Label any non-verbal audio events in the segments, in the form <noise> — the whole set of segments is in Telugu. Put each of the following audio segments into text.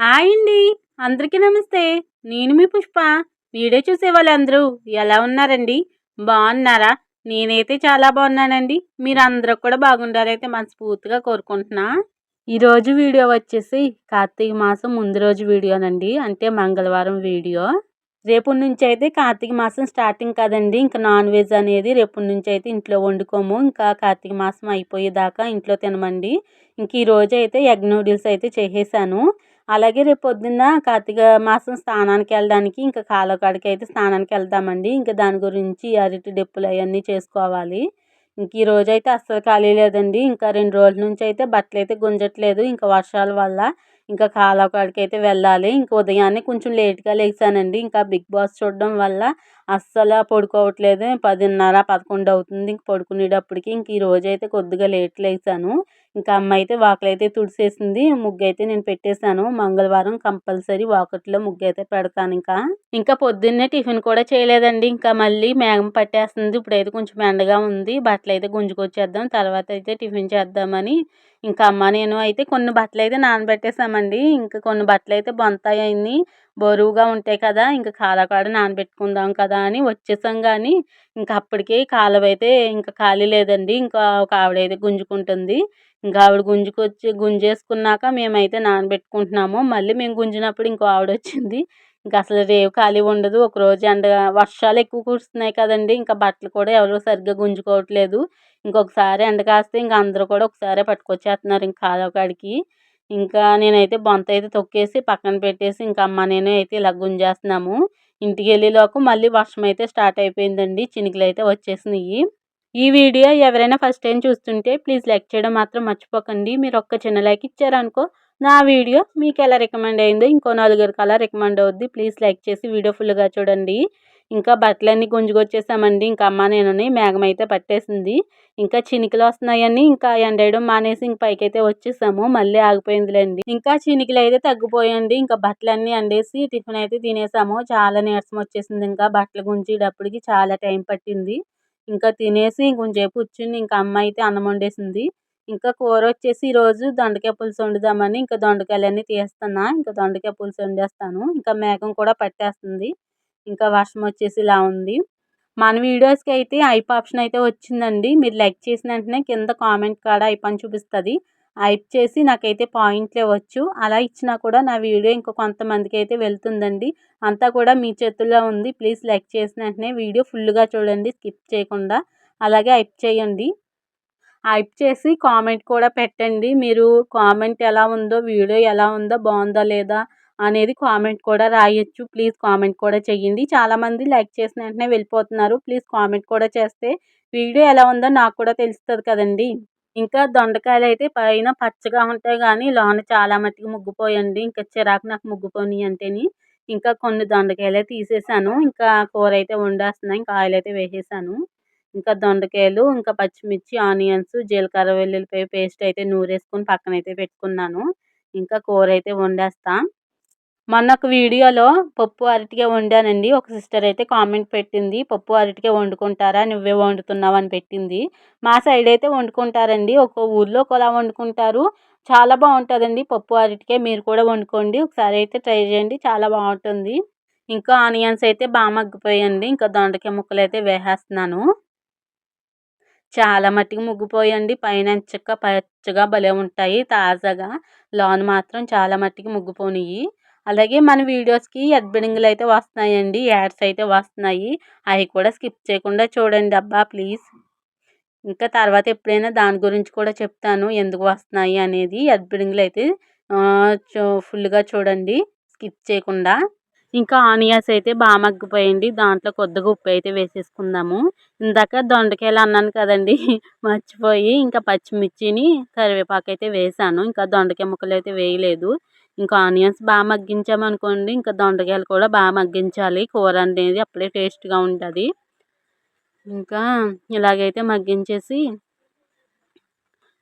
హాయ్ అండి. అందరికీ నమస్తే. నేను మీ పుష్ప. వీడియో చూసే వాళ్ళందరూ ఎలా ఉన్నారండి? బాగున్నారా? నేనైతే చాలా బాగున్నానండి. మీరు అందరూ కూడా బాగుండారైతే మనస్ఫూర్తిగా కోరుకుంటున్నా. ఈరోజు వీడియో వచ్చేసి కార్తీక మాసం ముందు రోజు వీడియోనండి. అంటే మంగళవారం వీడియో. రేపు నుంచి అయితే కార్తీక మాసం స్టార్టింగ్ కదండి. ఇంకా నాన్ వెజ్ అనేది రేపు నుంచి అయితే ఇంట్లో వండుకోము. ఇంకా కార్తీక మాసం అయిపోయేదాకా ఇంట్లో తినమండి. ఇంక ఈరోజు అయితే ఎగ్ నూడిల్స్ అయితే చేసేసాను. అలాగే రేపు పొద్దున్న కార్తీక మాసం స్నానానికి వెళ్ళడానికి ఇంకా కాలకాడికి అయితే స్నానానికి వెళ్తామండి. ఇంకా దాని గురించి అరటి డెప్పులు అవన్నీ చేసుకోవాలి. ఇంక ఈ రోజు అయితే అస్సలు ఖాళీ లేదండి. ఇంకా రెండు రోజుల నుంచి అయితే బట్టలు అయితే గుంజట్లేదు ఇంకా వర్షాల వల్ల. ఇంకా కాలకాడికి అయితే వెళ్ళాలి. ఇంకా ఉదయాన్నే కొంచెం లేట్గా లేచానండి. ఇంకా బిగ్ బాస్ చూడడం వల్ల అస్సలు పడుకోవట్లేదు. పదిన్నర పదకొండు అవుతుంది. ఇంక పడుకునేటప్పటికి ఇంక ఈ రోజు అయితే కొద్దిగా లేట్ లేచాను. ఇంకా అమ్మ అయితే వాకలైతే తుడిసేసింది. ముగ్గు అయితే నేను పెట్టేశాను. మంగళవారం కంపల్సరీ వాకట్లో ముగ్గు అయితే పెడతాను ఇంకా. ఇంకా పొద్దున్నే టిఫిన్ కూడా చేయలేదండి. ఇంకా మళ్ళీ మేఘం పట్టేస్తుంది. ఇప్పుడైతే కొంచెం ఎండగా ఉంది. బట్టలు అయితే గుంజుకొచ్చేద్దాం. తర్వాత అయితే టిఫిన్ చేద్దామని ఇంకా అమ్మ నేను అయితే కొన్ని బట్టలు అయితే నానబెట్టేసామండి. ఇంకా కొన్ని బట్టలు అయితే బొంతాయి బరువుగా ఉంటాయి కదా ఇంకా కాలకాడ నానబెట్టుకుందాం కదా అని వచ్చేసాం కానీ ఇంకా అప్పటికే కాలువ అయితే ఇంకా ఖాళీ లేదండి. ఇంకా ఒక ఆవిడైతే గుంజుకుంటుంది. ఇంకా ఆవిడ గుంజుకొచ్చి గుంజేసుకున్నాక మేమైతే నానబెట్టుకుంటున్నాము. మళ్ళీ మేము గుంజినప్పుడు ఇంకో ఆవిడ వచ్చింది. ఇంకా అసలు రేవు ఖాళీ ఉండదు. ఒకరోజు ఎండ వర్షాలు ఎక్కువ కురుస్తున్నాయి కదండి. ఇంకా బట్టలు కూడా ఎవరు సరిగ్గా గుంజుకోవట్లేదు. ఇంకొకసారి ఎండ కాస్తే ఇంకా అందరూ కూడా ఒకసారి పట్టుకొచ్చేస్తున్నారు ఇంకా కాలువ కాడికి. ఇంకా నేనైతే బొంత అయితే తొక్కేసి పక్కన పెట్టేసి ఇంకా అమ్మ నేను అయితే ఇలా గుంజేస్తున్నాము. ఇంటికి వెళ్ళేలోపు మళ్ళీ వర్షం అయితే స్టార్ట్ అయిపోయిందండి. చినుకులు అయితే వచ్చేసినాయి. ఈ వీడియో ఎవరైనా ఫస్ట్ టైం చూస్తుంటే ప్లీజ్ లైక్ చేయడం మాత్రం మర్చిపోకండి. మీరు ఒక్క చిన్న లైక్ ఇచ్చారనుకో నా వీడియో మీకు ఎలా రికమెండ్ అయిందో ఇంకో నలుగురికి అలా రికమెండ్ అవుద్ది. ప్లీజ్ లైక్ చేసి వీడియో ఫుల్గా చూడండి. ఇంకా బట్టలన్నీ గుంజుకొచ్చేసామండి. ఇంకా అమ్మ నేను మేఘం అయితే పట్టేసింది. ఇంకా చినికలు వస్తున్నాయని ఇంకా ఎండేయడం మానేసి ఇంక పైకైతే వచ్చేసాము. మళ్ళీ ఆగిపోయిందిలేండి. ఇంకా చినికలు అయితే తగ్గిపోయండి ఇంకా బట్టలన్నీ అండేసి టిఫిన్ అయితే తినేసాము. చాలా నీరసం వచ్చేసింది. ఇంకా బట్టలు గుంజేటప్పటికి చాలా టైం పట్టింది. ఇంకా తినేసి కొంచెంసేపు కూర్చుని ఇంకా అమ్మ అయితే అన్నం వండేసింది. ఇంకా కూర వచ్చేసి ఈరోజు దొండకాయ పులుసు వండుదామని ఇంకా దొండకాయలన్నీ తీస్తున్నా ఇంకా దొండకాయ పులుసు వండేస్తాను. ఇంకా మేఘం కూడా పట్టేస్తుంది. ఇంకా వర్షం వచ్చేసి ఇలా ఉంది. మన వీడియోస్కి అయితే ఐప్ ఆప్షన్ అయితే వచ్చిందండి. మీరు లైక్ చేసిన వెంటనే కింద కామెంట్ కాడ ఐప్ అని చూపిస్తుంది. ఐప్ చేసి నాకైతే పాయింట్లు ఇవ్వచ్చు. అలా ఇచ్చినా కూడా నా వీడియో ఇంకా కొంతమందికి అయితే వెళ్తుందండి. అంతా కూడా మీ చేతుల్లో ఉంది. ప్లీజ్ లైక్ చేసిన వెంటనే వీడియో ఫుల్గా చూడండి. స్కిప్ చేయకుండా. అలాగే ఐప్ చేయండి. హైప్ చేసి కామెంట్ కూడా పెట్టండి. మీరు కామెంట్ ఎలా ఉందో వీడియో ఎలా ఉందో బాగుందా లేదా అనేది కామెంట్ కూడా రాయొచ్చు. ప్లీజ్ కామెంట్ కూడా చేయండి. చాలామంది లైక్ చేసిన వెంటనే వెళ్ళిపోతున్నారు. ప్లీజ్ కామెంట్ కూడా చేస్తే వీడియో ఎలా ఉందో నాకు కూడా తెలుస్తుంది కదండి. ఇంకా దొండకాయలు అయితే పైన పచ్చగా ఉంటాయి కానీ లోన చాలా మట్టుకు ముగ్గుపోయండి. ఇంకా చిరాకు నాకు ముగ్గిపోయి అంటేని. ఇంకా కొన్ని దొండకాయలు తీసేసాను. ఇంకా కూర అయితే వండేస్తున్నాను ఇంకా ఆయిల్ అయితే వేసేసాను. ఇంకా దొండకాయలు ఇంకా పచ్చిమిర్చి ఆనియన్స్ జీలకర్ర వెల్లుల్లిపాయ పేస్ట్ అయితే నూరేసుకొని పక్కన అయితే పెట్టుకున్నాను. ఇంకా కూర అయితే వండేస్తాను మొన్న ఒక వీడియోలో పప్పు అరటికే వండానండి. ఒక సిస్టర్ అయితే కామెంట్ పెట్టింది పప్పు అరటికే వండుకుంటారా? నువ్వే వండుతున్నావు అని పెట్టింది. మా సైడ్ అయితే వండుకుంటారండి. ఒక్కో ఊర్లో ఒకలా వండుకుంటారు. చాలా బాగుంటుందండి పప్పు అరటికే మీరు కూడా వండుకోండి. ఒకసారి అయితే ట్రై చేయండి. చాలా బాగుంటుంది. ఇంకా ఆనియన్స్ అయితే బాగా మగ్గిపోయండి ఇంకా దొండకాయ ముక్కలు అయితే వేసేస్తున్నాను. చాలా మట్టికి ముగ్గిపోయండి. పైన చక్క పచ్చగా భలే ఉంటాయి. తాజాగా లోన్ మాత్రం చాలా మట్టికి ముగ్గిపోయినాయి అలాగే మన వీడియోస్కి ఎడ్బిడింగ్లు అయితే వస్తున్నాయండి. యాడ్స్ అయితే వస్తున్నాయి. అవి కూడా స్కిప్ చేయకుండా చూడండి అబ్బా ప్లీజ్ ఇంకా తర్వాత ఎప్పుడైనా దాని గురించి కూడా చెప్తాను. ఎందుకు వస్తున్నాయి అనేది ఎడ్బిడింగ్లు అయితే ఫుల్గా చూడండి. స్కిప్ చేయకుండా. ఇంకా ఆనియన్స్ అయితే బాగా మగ్గిపోయండి దాంట్లో కొద్దిగా ఉప్పు అయితే వేసేసుకుందాము. ఇందాక దొండకాయలు అన్నాను కదండి <laughs> మర్చిపోయి ఇంకా పచ్చిమిర్చిని కరివేపాకు అయితే వేసాను. ఇంకా దొండకాయ ముక్కలు అయితే వేయలేదు. ఇంకా ఆనియన్స్ బాగా మగ్గించామనుకోండి ఇంకా దొండకాయలు కూడా బాగా మగ్గించాలి. కూర అనేది అప్పుడే టేస్ట్గా ఉంటుంది. ఇంకా ఇలాగైతే మగ్గించేసి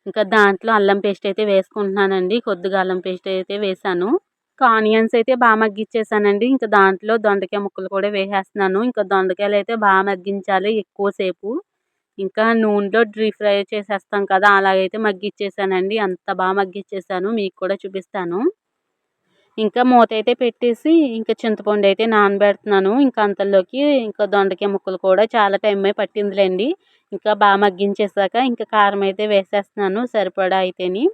ఇంకా దాంట్లో అల్లం పేస్ట్ అయితే వేసుకుంటున్నానండి. కొద్దిగా అల్లం పేస్ట్ అయితే వేసాను. ఇంకా ఆనియన్స్ అయితే బాగా మగ్గించేసానండి ఇంకా దాంట్లో దొండకాయ ముక్కలు కూడా వేసేస్తున్నాను. ఇంకా దొండకాయలు అయితే బాగా మగ్గించాలి ఎక్కువసేపు ఇంకా నూనెలో డ్రీ ఫ్రై చేసేస్తాం కదా అలాగైతే మగ్గిచ్చేసానండి. అంత బాగా మగ్గిచ్చేసాను. మీకు కూడా చూపిస్తాను. ఇంకా మూత అయితే పెట్టేసి ఇంకా చింతపండు అయితే నానబెడుతున్నాను. ఇంకా అంతలోకి ఇంకా దొండకాయ ముక్కలు కూడా చాలా టైం అయి పట్టిందిలేండి. ఇంకా బాగా మగ్గించేసాక ఇంకా కారం అయితే వేసేస్తున్నాను సరిపడా అయితేని.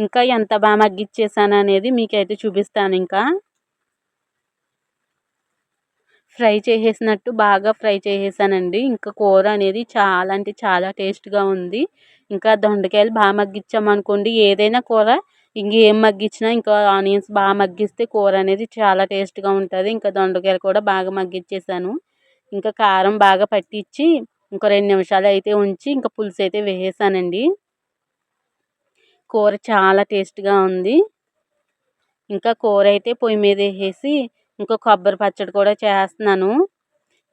ఇంకా ఎంత బాగా మగ్గిచ్చేసాను అనేది మీకైతే చూపిస్తాను ఇంకా. ఫ్రై చేసేసినట్టు బాగా ఫ్రై చేసేసానండి. ఇంకా కూర అనేది చాలా అంటే చాలా టేస్ట్గా ఉంది. ఇంకా దొండకాయలు బాగా మగ్గించామనుకోండి ఏదైనా కూర ఇంకేం మగ్గించినా ఇంకా ఆనియన్స్ బాగా మగ్గిస్తే కూర అనేది చాలా టేస్ట్గా ఉంటుంది. ఇంకా దొండకాయలు కూడా బాగా మగ్గిచ్చేసాను. ఇంకా కారం బాగా పట్టించి ఇంకో రెండు నిమిషాలు అయితే ఉంచి ఇంకా పులుసు అయితే వేసేసానండి. కూర చాలా టేస్ట్గా ఉంది. ఇంకా కూర అయితే పొయ్యి మీద వేసేసి ఇంకా కొబ్బరి పచ్చడి కూడా చేస్తున్నాను.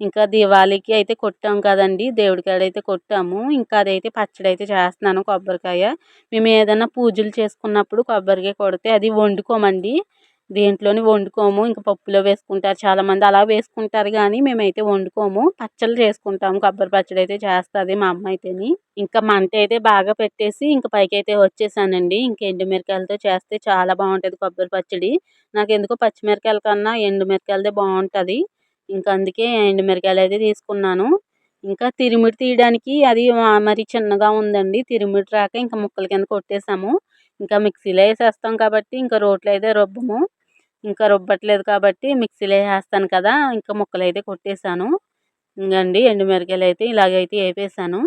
ఇంకా దివాళీకి అయితే కొట్టాం కదండి దేవుడికాడ అయితే కొట్టాము. ఇంకా అదైతే పచ్చడి అయితే చేస్తున్నాను కొబ్బరికాయ. మేము ఏదైనా పూజలు చేసుకున్నప్పుడు కొబ్బరికాయ కొడితే అది వండుకోమండి. దేంట్లోని వండుకోము. ఇంకా పప్పులో వేసుకుంటారు. చాలామంది అలా వేసుకుంటారు కానీ మేమైతే వండుకోము. పచ్చళ్ళు చేసుకుంటాము. కొబ్బరి పచ్చడి అయితే చేస్తుంది మా అమ్మ అయితేని. ఇంకా మంట అయితే బాగా పెట్టేసి ఇంకా పైకి అయితే వచ్చేసానండి. ఇంకా ఎండుమిరకాయలతో చేస్తే చాలా బాగుంటుంది కొబ్బరి పచ్చడి. నాకు ఎందుకో పచ్చిమిరకాయల కన్నా ఎండుమిరకాయలదే బాగుంటుంది. ఇంకా అందుకే ఎండుమిరకాయలు అయితే తీసుకున్నాను. ఇంకా తిరుమిడి తీయడానికి అది మరి చిన్నగా ఉందండి. తిరుమిడి రాక ఇంకా ముక్కల కింద కొట్టేసాము. ఇంకా మిక్సీలో వేసేస్తాం కాబట్టి ఇంకా రోట్లో అయితే రుబ్బము. ఇంకా రుబ్బట్లేదు కాబట్టి మిక్సీలో వేసేస్తాను కదా ఇంకా ముక్కలు అయితే కొట్టేశాను ఇంకండి ఎండుమిరకాయలు అయితే ఇలాగైతే వేపేసాను.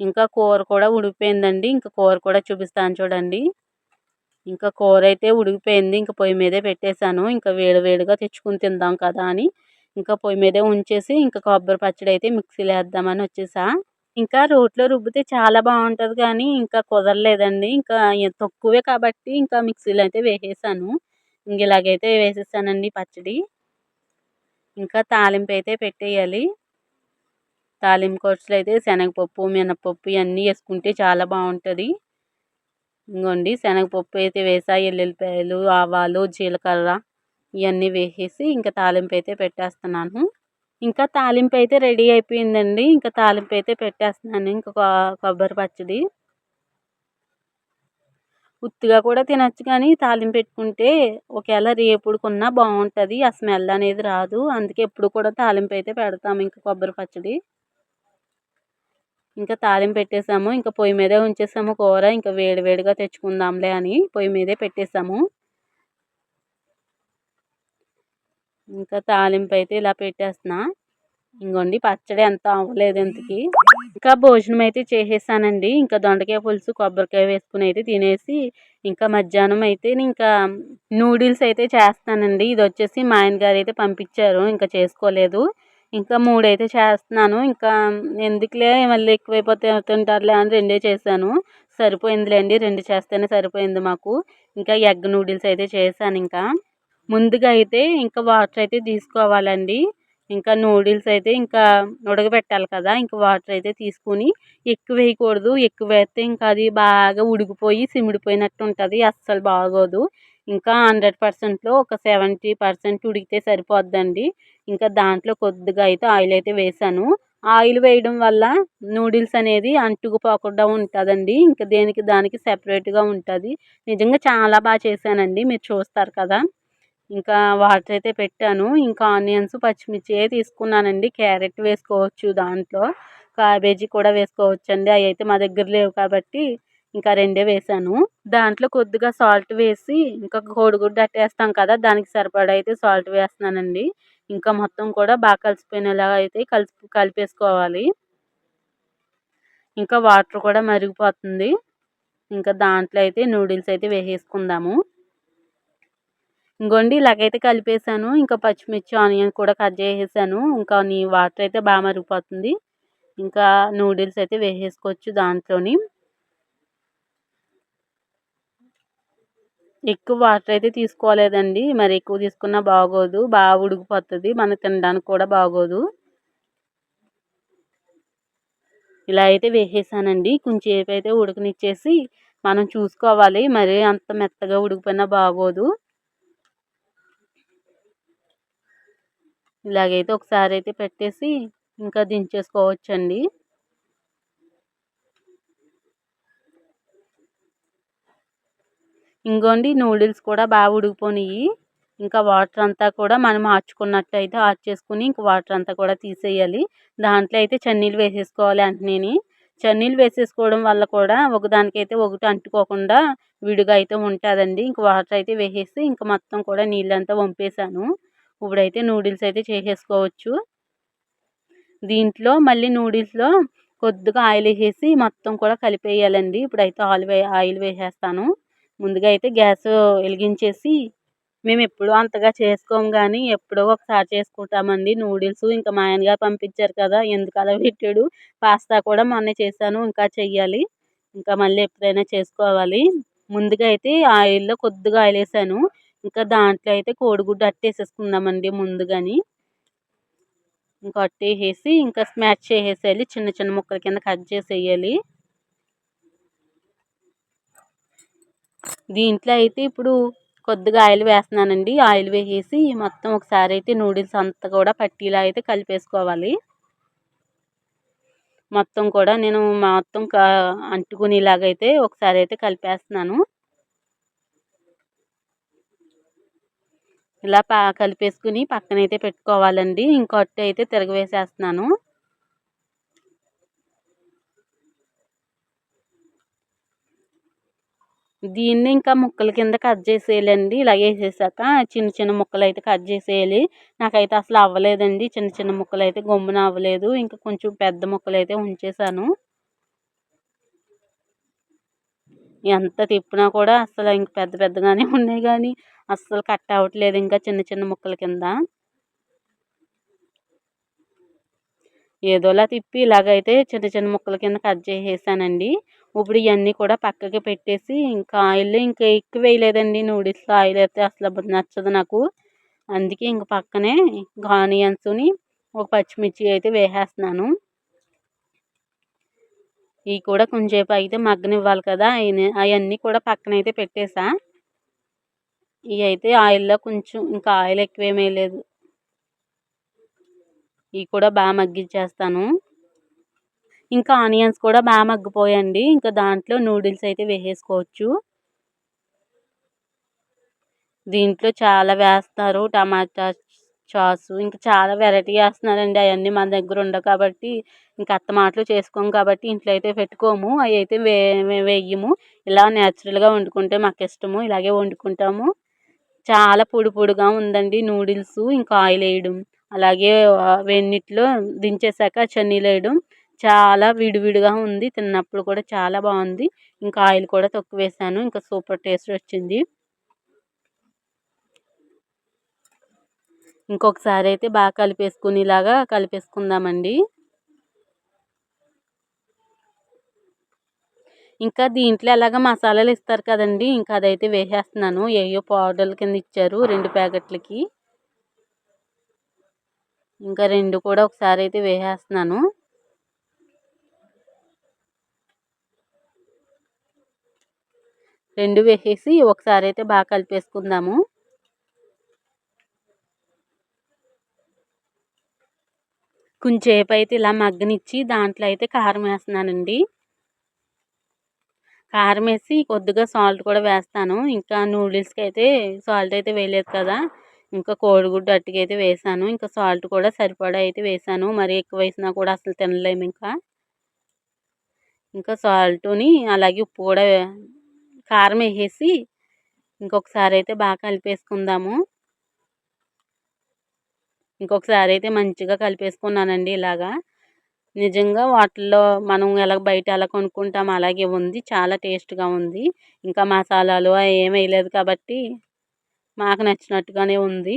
ఇంకా కూర కూడా ఉడికిపోయిందండి ఇంకా కూర కూడా చూపిస్తాను చూడండి. ఇంకా కూర అయితే ఉడికిపోయింది ఇంకా పొయ్యి మీదే పెట్టేశాను. ఇంకా వేడి వేడిగా తెచ్చుకుని తిందాం కదా అని ఇంకా పొయ్యి మీదే ఉంచేసి ఇంకా కొబ్బరి పచ్చడి అయితే మిక్సీలో వేద్దామని వచ్చేసా. ఇంకా రోట్లో రుబ్బితే చాలా బాగుంటుంది కానీ ఇంకా కుదరలేదండి ఇంకా తక్కువే కాబట్టి ఇంకా మిక్సీలో అయితే వేసేసాను. ఇలాగైతే వేసేసానండి పచ్చడి. ఇంకా తాలింపు అయితే పెట్టేయాలి. తాలింపు ఖర్చులు అయితే శనగపప్పు మినపప్పు ఇవన్నీ వేసుకుంటే చాలా బాగుంటుంది. ఇంకోండి శనగపప్పు అయితే వేసా ఎల్లుల్లిపాయలు ఆవాలు జీలకర్ర ఇవన్నీ వేసేసి ఇంకా తాలింపు అయితే పెట్టేస్తున్నాను. ఇంకా తాలింపు అయితే రెడీ అయిపోయిందండి. ఇంకా తాలింపు అయితే పెట్టేస్తున్నాను. ఇంకా కొబ్బరి పచ్చడి. ఉత్తిగా కూడా తినచ్చు కానీ తాలింపు పెట్టుకుంటే ఒకవేళ రేపుడుకున్నా బాగుంటుంది. ఆ స్మెల్ అనేది రాదు. అందుకే ఎప్పుడు కూడా తాలింపు అయితే పెడతాము. ఇంకా కొబ్బరి పచ్చడి. ఇంకా తాలింపు పెట్టేసాము. ఇంకా పొయ్యి మీదే ఉంచేసాము కూర. ఇంకా వేడివేడిగా తెచ్చుకుందాంలే అని పొయ్యి మీదే పెట్టేసాము. ఇంకా తాలింపు అయితే ఇలా పెట్టేస్తున్నా. ఇంకోండి పచ్చడి ఎంత అవ్వలేదు ఇంతకి. ఇంకా భోజనం అయితే చేసేసానండి. ఇంకా దొండకాయ పులుసు కొబ్బరికాయ వేసుకుని అయితే తినేసి ఇంకా మధ్యాహ్నం అయితే ఇంకా నూడిల్స్ అయితే చేస్తానండి. ఇది వచ్చేసి మా ఆయన గారు అయితే పంపించారు ఇంకా చేసుకోలేదు. ఇంకా మూడైతే చేస్తున్నాను. ఇంకా ఎందుకులే మళ్ళీ ఎక్కువైపోతే తింటారులే అని రెండే చేశాను. సరిపోయిందిలేండి రెండు చేస్తేనే సరిపోయింది మాకు. ఇంకా ఎగ్ నూడిల్స్ అయితే చేశాను ఇంకా. ముందుగా అయితే ఇంకా వాటర్ అయితే తీసుకోవాలండి. ఇంకా నూడిల్స్ అయితే ఇంకా ఉడకబెట్టాలి కదా ఇంకా వాటర్ అయితే తీసుకుని ఎక్కువ వేయకూడదు. ఎక్కువ వేస్తే ఇంకా అది బాగా ఉడికిపోయి సిమిడిపోయినట్టు ఉంటుంది అస్సలు బాగోదు. ఇంకా హండ్రెడ్ పర్సెంట్లో ఒక సెవెంటీ పర్సెంట్ ఉడికితే సరిపోద్దండి. ఇంకా దాంట్లో కొద్దిగా అయితే ఆయిల్ అయితే వేసాను. ఆయిల్ వేయడం వల్ల నూడిల్స్ అనేది అంటుకుపోకుండా ఉంటుందండి. ఇంకా దేనికి దానికి సెపరేట్గా ఉంటుంది. నిజంగా చాలా బాగా చేశానండి. మీరు చూస్తారు కదా. ఇంకా వాటర్ అయితే పెట్టాను. ఇంకా ఆనియన్స్ పచ్చిమిర్చి తీసుకున్నానండి. క్యారెట్ వేసుకోవచ్చు దాంట్లో. క్యాబేజీ కూడా వేసుకోవచ్చు అండి అవి అయితే మా దగ్గర లేవు కాబట్టి ఇంకా రెండే వేసాను. దాంట్లో కొద్దిగా సాల్ట్ వేసి ఇంకా కోడిగుడ్డు అట్టేస్తాం కదా దానికి సరిపడా అయితే సాల్ట్ వేస్తున్నానండి. ఇంకా మొత్తం కూడా బాగా కలిసిపోయినలాగా అయితే కలిసి కలిపేసుకోవాలి. ఇంకా వాటర్ కూడా మరిగిపోతుంది. ఇంకా దాంట్లో అయితే నూడిల్స్ అయితే వేసేసుకుందాము. ఇంకోండి ఇలాగైతే కలిపేసాను. ఇంకా పచ్చిమిర్చి ఆనియన్ కూడా కట్ చేసేసాను. ఇంకా నీ వాటర్ అయితే బాగా మరిగిపోతుంది. ఇంకా నూడిల్స్ అయితే వేసేసుకోవచ్చు దాంట్లోని. ఎక్కువ వాటర్ అయితే తీసుకోలేదండి. మరి ఎక్కువ తీసుకున్నా బాగోదు. బాగా ఉడికిపోతుంది. మన తినడానికి కూడా బాగోదు. ఇలా అయితే వేసేసానండి. కొంచెంసేపు అయితే ఉడకనిచ్చేసి మనం చూసుకోవాలి. మరి అంత మెత్తగా ఉడికిపోయినా బాగోదు. ఇలాగైతే ఒకసారి అయితే పెట్టేసి ఇంకా దించేసుకోవచ్చండి. ఇంకోండి నూడిల్స్ కూడా బాగా ఉడికిపోయినాయి ఇంకా వాటర్ అంతా కూడా మనం ఆచుకున్నట్టయితే ఆర్చేసుకుని ఇంకా వాటర్ అంతా కూడా తీసేయాలి. దాంట్లో అయితే చన్నీళ్ళు వేసేసుకోవాలి అంటనేని చన్నీళ్ళు వేసేసుకోవడం వల్ల కూడా ఒకదానికైతే ఒకటి అంటుకోకుండా విడిగా అయితే ఉంటుందండి. ఇంక వాటర్ అయితే వేసేసి ఇంక మొత్తం కూడా నీళ్ళంతా వంపేసాను ఇప్పుడైతే నూడిల్స్ అయితే చేసేసుకోవచ్చు. దీంట్లో మళ్ళీ నూడిల్స్లో కొద్దిగా ఆయిల్ వేసేసి మొత్తం కూడా కలిపేయాలండి. ఇప్పుడైతే ఆయిల్ వే ఆయిల్ వేసేస్తాను. ముందుగా అయితే గ్యాస్ వెలిగించేసి మేము ఎప్పుడూ అంతగా చేసుకోము కానీ ఎప్పుడో ఒకసారి చేసుకుంటామండి నూడిల్స్. ఇంకా మా ఆయన గారు పంపించారు కదా ఎందుకు అలా పెట్టాడు? పాస్తా కూడా మొన్నే చేశాను ఇంకా చెయ్యాలి. ఇంకా మళ్ళీ ఎప్పుడైనా చేసుకోవాలి. ముందుగా అయితే ఆయిల్లో కొద్దిగా ఆయిల్ వేసాను. ఇంకా దాంట్లో అయితే కోడిగుడ్డు అట్టేసేసుకుందామండి ముందుగాని. ఇంకా అట్టేసేసి ఇంకా స్మాష్ చేసేయాలి చిన్న చిన్న ముక్కల కింద కట్ చేసేయాలి. దీంట్లో అయితే ఇప్పుడు కొద్దిగా ఆయిల్ వేస్తున్నానండి. ఆయిల్ వేసేసి మొత్తం ఒకసారి అయితే నూడిల్స్ అంతా కూడా పట్టీలా అయితే కలిపేసుకోవాలి. మొత్తం కూడా నేను మొత్తం అంటుకునేలాగైతే ఒకసారి అయితే కలిపేస్తున్నాను. ఇలా పా కలిపేసుకుని పక్కనైతే పెట్టుకోవాలండి. ఇంకొట్టి అయితే తిరగవేసేస్తున్నాను. దీన్ని ఇంకా ముక్కల కింద కట్ చేసేయాలండి. ఇలా వేసేసాక చిన్న చిన్న ముక్కలు అయితే కట్ చేసేయాలి. నాకైతే అసలు అవ్వలేదండి. చిన్న చిన్న ముక్కలు అయితే గమ్మున అవ్వలేదు. ఇంకా కొంచెం పెద్ద ముక్కలు అయితే ఉంచేసాను. ఎంత తిప్పినా కూడా అసలు ఇంక పెద్ద పెద్దగానే <laughs> ఉన్నాయి కానీ అస్సలు కట్ అవ్వట్లేదు ఇంకా చిన్న చిన్న ముక్కల కింద. ఏదోలా తిప్పి ఇలాగైతే చిన్న చిన్న ముక్కల కింద కట్ చేసేసానండి. ఇప్పుడు ఇవన్నీ కూడా పక్కకి పెట్టేసి ఇంకా ఆయిల్ ఇంకా ఎక్కువ వేయలేదండి. నూడిల్స్లో ఆయిల్ అయితే అసలు నచ్చదు నాకు. అందుకే ఇంక పక్కనే ఆనియన్స్ని ఒక పచ్చిమిర్చి అయితే వేసేస్తున్నాను. ఇవి కూడా కొంచెంసేపు అయితే మగ్గనివ్వాలి కదా అవన్నీ కూడా పక్కన అయితే పెట్టేసా. ఇవి అయితే ఆయిల్లో కొంచెం ఇంకా ఆయిల్ ఎక్కువేమీ లేదు. ఇవి కూడా బాగా మగ్గించేస్తాను. ఇంకా ఆనియన్స్ కూడా బాగా మగ్గిపోయండి. ఇంకా దాంట్లో నూడిల్స్ అయితే వేసేసుకోవచ్చు. దీంట్లో చాలా వేస్తారు టమాటా సాసు ఇంకా చాలా వెరైటీ వేస్తున్నారండి అవన్నీ మన దగ్గర ఉండవు కాబట్టి ఇంకా అత్త మాటలు చేసుకోము కాబట్టి ఇంట్లో అయితే పెట్టుకోము. అవి అయితే వే వేయము. ఇలా న్యాచురల్గా వండుకుంటే మాకు ఇష్టము. ఇలాగే వండుకుంటాము. చాలా పొడి పొడిగా ఉందండి నూడిల్స్. ఇంకా ఆయిల్ వేయడం. అలాగే వెన్నిట్లో దించేసాక చన్నీలు వేయడం. చాలా విడివిడిగా ఉంది. తిన్నప్పుడు కూడా చాలా బాగుంది. ఇంకా ఆయిల్ కూడా తక్కువ వేసాను. ఇంకా సూపర్ టేస్ట్ వచ్చింది. ఇంకొకసారి అయితే బాగా కలిపేసుకునేలాగా కలిపేసుకుందామండి. ఇంకా దీంట్లో ఎలాగ మసాలాలు ఇస్తారు కదండి ఇంకా అదైతే వేసేస్తున్నాను. ఏయో పౌడర్ల కింద ఇచ్చారు రెండు ప్యాకెట్లకి. ఇంకా రెండు కూడా ఒకసారి అయితే వేసేస్తున్నాను. రెండు వేసేసి ఒకసారి అయితే బాగా కలిపేసుకుందాము. కొంచెంసేపు అయితే ఇలా మగ్గనిచ్చి దాంట్లో అయితే కారం వేస్తున్నానండి. కారం వేసి కొద్దిగా సాల్ట్ కూడా వేస్తాను. ఇంకా నూడిల్స్కి అయితే సాల్ట్ అయితే వేయలేదు కదా ఇంకా కోడిగుడ్డు అట్టుగా అయితే వేసాను. ఇంకా సాల్ట్ కూడా సరిపడా అయితే వేసాను. మరి ఎక్కువ వేసినా కూడా అసలు తినలేము ఇంకా. ఇంకా సాల్ట్ని అలాగే ఉప్పు కూడా కారం వేసేసి ఇంకొకసారి అయితే బాగా కలిపేసుకుందాము. ఇంకొకసారి అయితే మంచిగా కలిపేసుకున్నానండి ఇలాగా. నిజంగా వాటిల్లో మనం ఎలా బయట ఎలా కొనుక్కుంటాం అలాగే ఉంది. చాలా టేస్ట్గా ఉంది. ఇంకా మసాలాలు ఏం వేయలేదు కాబట్టి మాకు నచ్చినట్టుగానే ఉంది.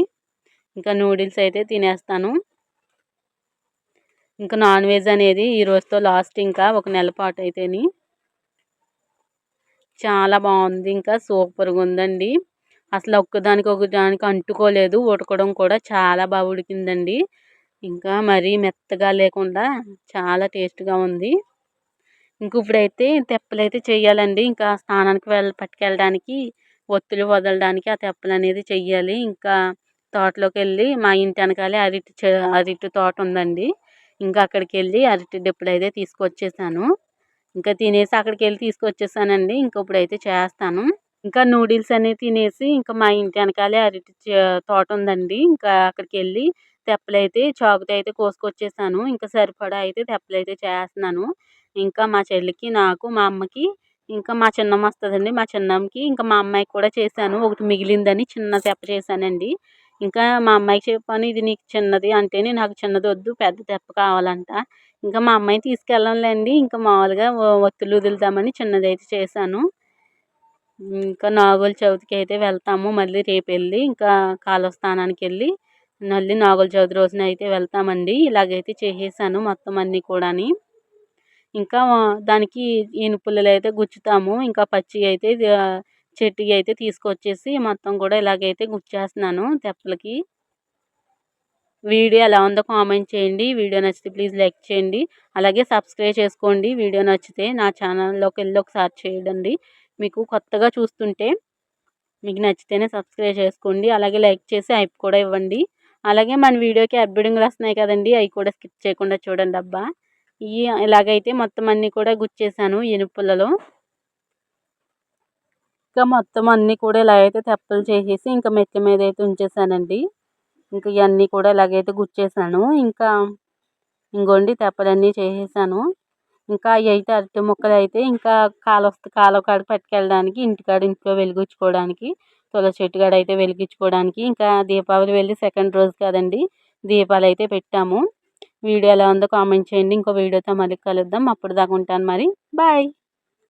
ఇంకా నూడిల్స్ అయితే తినేస్తాను. ఇంకా నాన్ వెజ్ అనేది ఈ రోజుతో లాస్ట్ ఇంకా ఒక నెల పాటు అయితేని. చాలా బాగుంది. ఇంకా సూపర్గా ఉందండి. అసలు ఒక్కదానికి ఒకదానికి అంటుకోలేదు. ఉడకడం కూడా చాలా బాగా ఉడికిందండి. ఇంకా మరీ మెత్తగా లేకుండా చాలా టేస్ట్గా ఉంది. ఇంక ఇప్పుడైతే తెప్పలు అయితే చేయాలండి ఇంకా స్నానానికి వెళ్ళ పట్టుకెళ్ళడానికి ఒత్తులు వదలడానికి ఆ తెప్పలు అనేది చెయ్యాలి. ఇంకా తోటలోకి వెళ్ళి మా ఇంటి వెనకాలే అరటి అరటి తోట ఉందండి. ఇంకా అక్కడికి వెళ్ళి అరటి డిప్పులు అయితే తీసుకొచ్చేసాను. ఇంకా తినేసి అక్కడికి వెళ్ళి తీసుకొచ్చేసానండి. ఇంక ఇప్పుడైతే చేస్తాను. ఇంకా నూడిల్స్ అనేవి తినేసి ఇంకా మా ఇంటి వెనకాలే అరటి తోట ఉందండి ఇంకా అక్కడికి వెళ్ళి తెప్పలైతే చాకుతో అయితే కోసుకొచ్చేసాను. ఇంకా సరిపడా అయితే తెప్పలైతే చేస్తున్నాను. ఇంకా మా చెల్లికి నాకు మా అమ్మకి ఇంకా మా చిన్నమ్మ వస్తుందండి. మా చిన్నమ్మకి ఇంకా మా అమ్మాయికి కూడా చేశాను. ఒకటి మిగిలిందని చిన్న తెప్ప చేశానండి. ఇంకా మా అమ్మాయికి చెప్పాను ఇది నీకు చిన్నది అంటేనే నాకు చిన్నది వద్దు పెద్ద తెప్ప కావాలంట. ఇంకా మా అమ్మాయిని తీసుకెళ్ళంలేండి. ఇంకా మామూలుగా ఒత్తులు వదులుదామని చిన్నది అయితే చేశాను. ఇంకా నాగుల చవితికి అయితే వెళ్తాము. మళ్ళీ రేపు వెళ్ళి ఇంకా కాలస్థానానికి వెళ్ళి మళ్ళీ నాగుల చవితి రోజున అయితే వెళ్తామండి. ఇలాగైతే చేసేసాను మొత్తం అన్నీ కూడాని. ఇంకా దానికి ఇనుపుల్లలు అయితే గుచ్చుతాము. ఇంకా పచ్చి అయితే చెట్టు చెట్టుకి అయితే తీసుకొచ్చేసి మొత్తం కూడా ఇలాగైతే గుచ్చేస్తున్నాను తెప్పలకి. వీడియో ఎలా ఉందో కామెంట్ చేయండి. వీడియో నచ్చితే ప్లీజ్ లైక్ చేయండి. అలాగే సబ్స్క్రైబ్ చేసుకోండి. వీడియో నచ్చితే నా ఛానల్లోకి వెళ్ళి ఒకసారి చేయండి. మీకు కొత్తగా చూస్తుంటే మీకు నచ్చితేనే సబ్స్క్రైబ్ చేసుకోండి. అలాగే లైక్ చేసి హైప్ కూడా ఇవ్వండి. అలాగే మన వీడియోకి అడ్బిడింగ్లు వస్తున్నాయి కదండి అవి కూడా స్కిప్ చేయకుండా చూడండి అబ్బా. ఈ ఇలాగైతే మొత్తం అన్నీ కూడా గుచ్చేసాను ఇనుపులలో. ఇంకా మొత్తం అన్నీ కూడా ఇలా అయితే తెప్పలు చేసేసి ఇంకా మెట్ల మీద అయితే ఉంచేసానండి. ఇంకా ఇవన్నీ కూడా ఇలాగైతే గుచ్చేసాను. ఇంకా ఇంకోండి తెప్పలన్నీ చేసేసాను. ఇంకా అవి అయితే అరటి మొక్కలు అయితే ఇంకా వస్తే కాలువ కాడికి పట్టుకెళ్ళడానికి ఇంటికాడ ఇంట్లో వెలిగించుకోవడానికి తులసి చెట్టు కాడ అయితే వెలిగించుకోవడానికి ఇంకా దీపావళి వెళ్ళి సెకండ్ రోజు కదండి దీపాలు అయితే పెట్టాము. వీడియో ఎలా ఉందో కామెంట్ చేయండి. ఇంకో వీడియోతో మళ్ళీ కలుద్దాం. అప్పుడు దాకా ఉంటాను మరి. బాయ్!